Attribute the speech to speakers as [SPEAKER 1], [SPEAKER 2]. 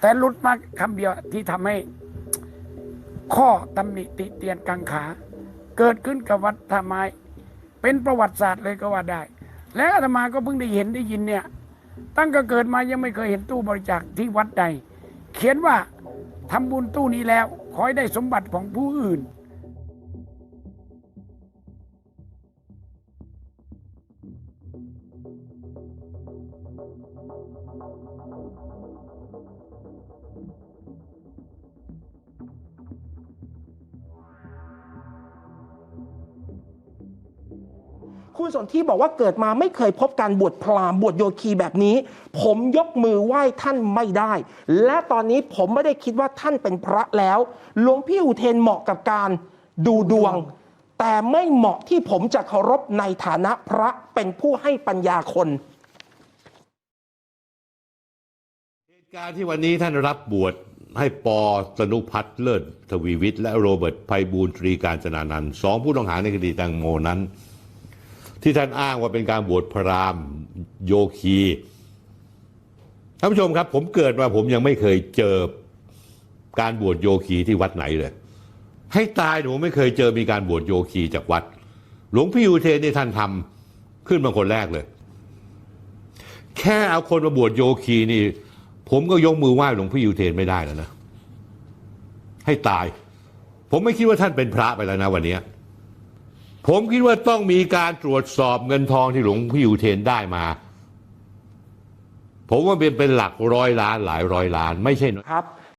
[SPEAKER 1] แต่หลุดมาคำเดียวที่ทำให้ ข้อตำหนิติเตียนกังขา เกิดขึ้นกับวัดท่าไม้เป็นประวัติศาสตร์เลยก็ว่าได้ และอาตมาก็เพิ่งได้เห็นได้ยินเนี่ย ตั้งแต่เกิดมายังไม่เคยเห็นตู้บริจาคที่วัดใด เขียนว่าทำบุญตู้นี้แล้วขอให้ได้สมบัติของผู้อื่น
[SPEAKER 2] คุณสนที่บอกว่าเกิดมาไม่เคยพบการบวชพราหมณ์บวชโยคีแบบนี้ ผมยกมือไหว้ท่านไม่ได้ และตอนนี้ผมไม่ได้คิดว่าท่านเป็นพระแล้วหลวงพี่อุเทนเหมาะกับการดูดวง แต่ไม่เหมาะที่ผมจะเคารพในฐานะพระเป็นผู้ให้ปัญญาคน
[SPEAKER 3] การที่วันนี้ท่านรับบวชให้ปอตนุพัฒน์เลิศทวีวิทย์และโรเบิร์ตไพบูลตรีการจนานันท์สองผู้ต้องหาในคดีแตงโมนั้น ที่ท่านอ้างว่าเป็นการบวชพราหมณ์โยคีท่านผู้ชมครับ ผมเกิดมาผมยังไม่เคยเจอการบวชโยคีที่วัดไหนเลย ให้ตายหนูไม่เคยเจอมีการบวชโยคีจากวัด หลวงพี่อุเทนนี่ท่านทำขึ้นมาคนแรกเลย แค่เอาคนมาบวชโยคีนี่ ผมก็ยกมือไหว้หลวงพี่ยูเทนไม่ได้แล้วนะ ให้ตาย ผมไม่คิดว่าท่านเป็นพระไปแล้วนะวันนี้ผมคิดว่าต้องมีการตรวจสอบเงินทองที่หลวงพี่ยูเทนได้มา ผมว่าเป็นเป็นหลักร้อยล้านหลายร้อยล้าน ไม่ใช่น้อย
[SPEAKER 2] ครับ